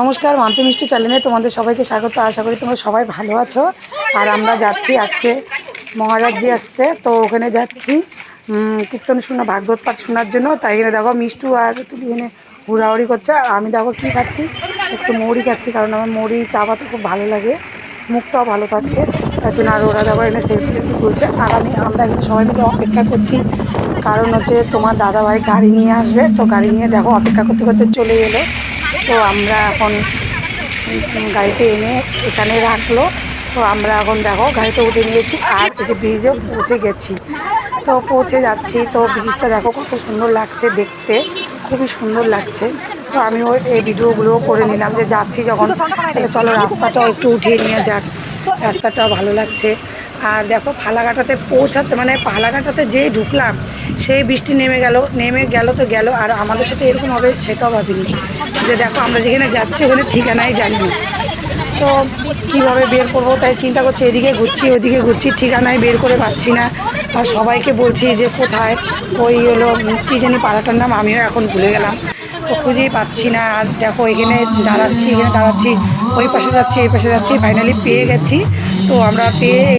নমস্কার মাম্পি মিষ্টি চ্যানেলে তোমাদের সবাইকে স্বাগত। আশা করি তোমরা সবাই ভালো আছো। আর আমরা যাচ্ছি, আজকে মহারাজজি আসছে, তো ওখানে যাচ্ছি। কীর্তন শোনা, ভাগবত পাঠ শোনার জন্য। তাই এখানে দেখো মিষ্টু আর তুমি এখানে হুড়াহুড়ি করছে। আর আমি দেখো কী খাচ্ছি, একটু মৌরি খাচ্ছি, কারণ আমার মৌরি চা পাতা খুব ভালো লাগে। মুখটাও ভালো থাকে, তার জন্য আর ওরা দেখো এনে সেলফি তুলছে। আর আমি, আমরা কিন্তু সবাই মিলে অপেক্ষা করছি। কারণ হচ্ছে তোমার দাদাভাই গাড়ি নিয়ে আসবে, তো গাড়ি নিয়ে দেখো অপেক্ষা করতে করতে চলে এলো। তো আমরা এখন গাড়িতে এনে এখানে রাখল। তো আমরা এখন দেখো গাড়িতে উঠে নিয়েছি, আর এই যে ব্রিজেও পৌঁছে গেছি। তো পৌঁছে যাচ্ছি, তো ব্রিজটা দেখো কত সুন্দর লাগছে দেখতে। খুবই সুন্দর লাগছে। তো আমি ওই এই ভিডিওগুলোও করে নিলাম যে যাচ্ছি যখন। তাহলে চলো রাস্তাটাও একটু উঠিয়ে নিয়ে যাক। রাস্তাটাও ভালো লাগছে। আর দেখো ফালাকাটাতে পৌঁছাতে মানে ফালাকাটাতে যেই ঢুকলাম, সেই বৃষ্টি নেমে গেল নেমে গেল তো গেল। আর আমাদের সাথে এরকম হবে সেটাও ভাবিনি। যে দেখো আমরা যেখানে যাচ্ছি ওখানে ঠিকানাই জানি না। তো কীভাবে বের করব তাই চিন্তা করছি, এদিকে ঘুরছি, ওদিকে ঘুরছি ঠিকানায় বের করে পাচ্ছি না। আর সবাইকে বলছি যে কোথায়? ওই হলো, কী জানি পাড়াটার নাম, আমিও এখন ভুলে গেলাম। তো খুঁজেই পাচ্ছি না। আর দেখো, এখানে দাঁড়াচ্ছি এখানে দাঁড়াচ্ছি, ওই পাশে যাচ্ছি, এই পাশে যাচ্ছি ফাইনালি পেয়ে গেছি। তো আমরা পেয়ে